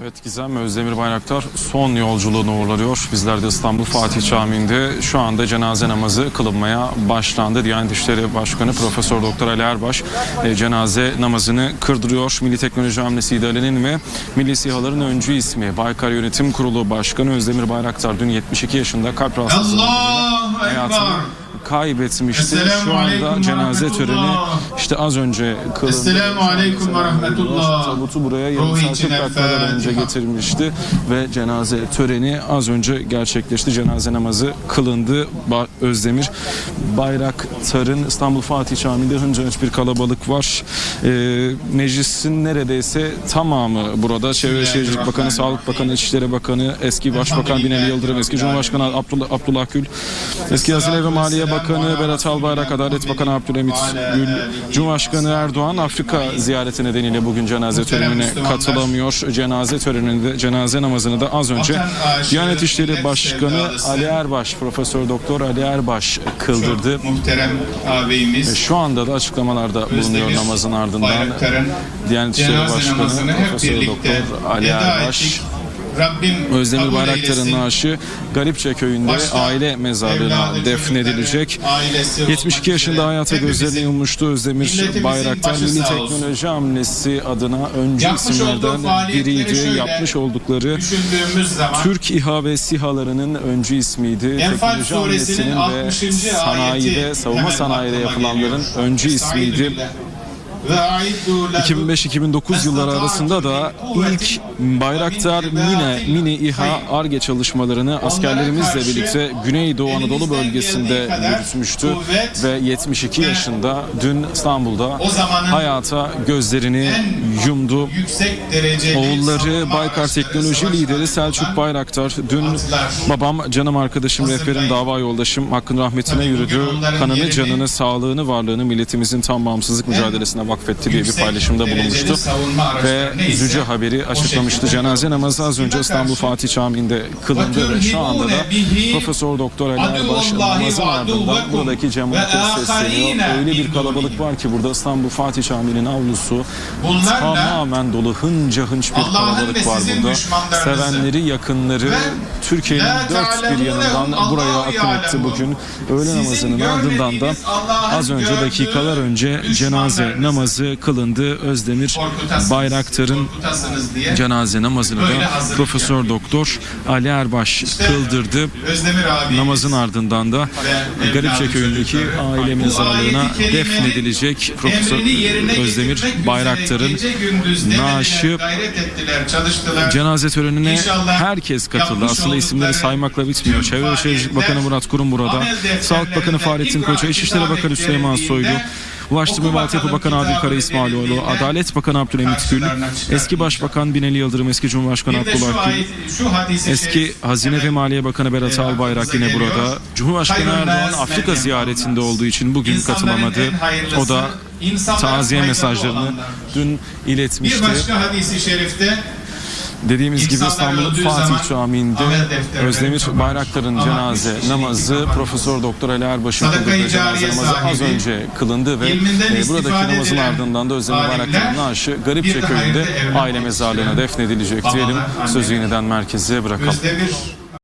Evet Gizem Özdemir Bayraktar son yolculuğunu uğurlanıyor. Bizler de İstanbul Fatih Camii'nde şu anda cenaze namazı kılınmaya başlandı. Diyanet İşleri Başkanı Profesör Doktor Ali Erbaş e, cenaze namazını kırdırıyor. Milli Teknoloji Hamlesi İdeali'nin ve Milli SİHA'ların öncü ismi Baykar Yönetim Kurulu Başkanı Özdemir Bayraktar dün 72 yaşında kalp rahatsızlığı hayatını. Kaybetmişti. Şu anda cenaze töreni işte az önce kılındı. Esselamu aleyküm ve rahmetullah. Tabutu buraya yarım saat için 40 dakikadan el önce getirmişti ve cenaze töreni az önce gerçekleşti. Cenaze namazı kılındı. Ba- Özdemir Bayraktar'ın İstanbul Fatih Camii'nde hınca hınç bir kalabalık var. Ee, meclisin neredeyse tamamı burada. Çevre Şehircilik Bakanı, Sağlık Bakanı, İçişleri Bakanı, eski Başbakan Binali Yıldırım, eski Cumhurbaşkanı Abdullah, Abdullah Gül, eski Hazine ve Maliye Bakanı Berat Albayrak, Adalet Bakanı Abdülhamit Gül, Cumhurbaşkanı Erdoğan Afrika ziyareti nedeniyle bugün cenaze törenine katılamıyor. Cenaze töreninde cenaze namazını da az önce Diyanet İşleri Başkanı. Ali Erbaş, Profesör Doktor Ali Erbaş kıldırdı. Ağabeyimiz. Şu anda da açıklamalarda bulunuyor namazın ardından. Diyanet İşleri Başkanı Profesör Doktor Ali Erbaş. Rabbim Özdemir Bayraktar'ın naaşı Garipçe köyünde Başta aile mezarlığına defnedilecek. çocukları, ailesi olmak 72 yaşında hayata gözlerini yummuştu Özdemir Bayraktar. Milli. Teknoloji Hamlesi adına öncü Yapmış isimlerden biriydi. Yapmış oldukları zaman Türk İHA ve SİHA'larının öncü ismiydi. Enfal Teknoloji hamlesinin ve 60. sanayide, savunma sanayide yapılanların öncü ismiydi. billah. Ve aiddu lahu 2005-2009 yılları arasında da ilk Bayraktar Mine, Mini İHA ARGE çalışmalarını askerlerimizle birlikte Güneydoğu Anadolu bölgesinde yürütmüştü ve 72 yaşında dün İstanbul'da hayata gözlerini yumdu. Oğulları Baykar Teknoloji Lideri Selçuk Bayraktar dün babam, canım arkadaşım, rehberim, dava yoldaşım hakkın rahmetine yürüdü. Kanını, canını, sağlığını, varlığını milletimizin tam bağımsızlık mücadelesine vakfetti diye bir paylaşımda bulunmuştu. Ve üzücü haberi açıklamıştı. Şekilde Cenaze namazı az önce İstanbul? Fatih Camii'nde kılındı ve şu anda da Profesör Doktor Ali Erbaş namazın ardından buradaki cemaate sesleniyor. Öyle bir kalabalık var ki burada İstanbul Fatih Camii'nin avlusu tamamen dolu hınca hınç bir kalabalık var burada. Sevenleri, yakınları Türkiye'nin dört bir yanından buraya akın etti bugün. Öğle namazının ardından da az önce dakikalar önce cenaze namazı kılındı. Özdemir Bayraktar'ın cenaze namazını da Profesör. Doktor Ali Erbaş kıldırdı. Namazın ardından da Garipçe köyündeki aile mezarlığına defnedilecek Profesör Özdemir Bayraktar'ın naaşı. Cenaze törenine herkes katıldı. Aslında isimleri saymakla bitmiyor. Çevre ve Şehircilik Bakanı Murat Kurum burada. Sağlık Bakanı Fahrettin Koca, İçişleri Bakanı Süleyman Soylu, Ulaştırma ve Altyapı Bakanı Adil Kara kitabı İsmailoğlu, Adalet Bakanı Abdülhamit Gül, eski Başbakan Binali Yıldırım, eski Cumhurbaşkanı Bir Abdullah Gül, Eski şerif Hazine ve Maliye Bakanı Berat e, Albayrak yine burada. Cumhurbaşkanı Erdoğan Afrika ziyaretinde olduğu için bugün katılamadı. O da taziye mesajlarını dün Bir iletmişti. başka hadisi şerifte Dediğimiz gibi İnsanlar İstanbul öldüğü Fatih Camii'nde Özdemir. Bayraktar'ın cenaze namazı. Profesör Doktor Ali Erbaş'ın kıldığı cenaze namazı az önce kılındı ve e, buradaki namazın ardından da Özdemir Bayraktar'ın naaşı Garipçe köyünde aile mezarlığına defnedilecek diyelim. Sözü yeniden merkeze bırakalım.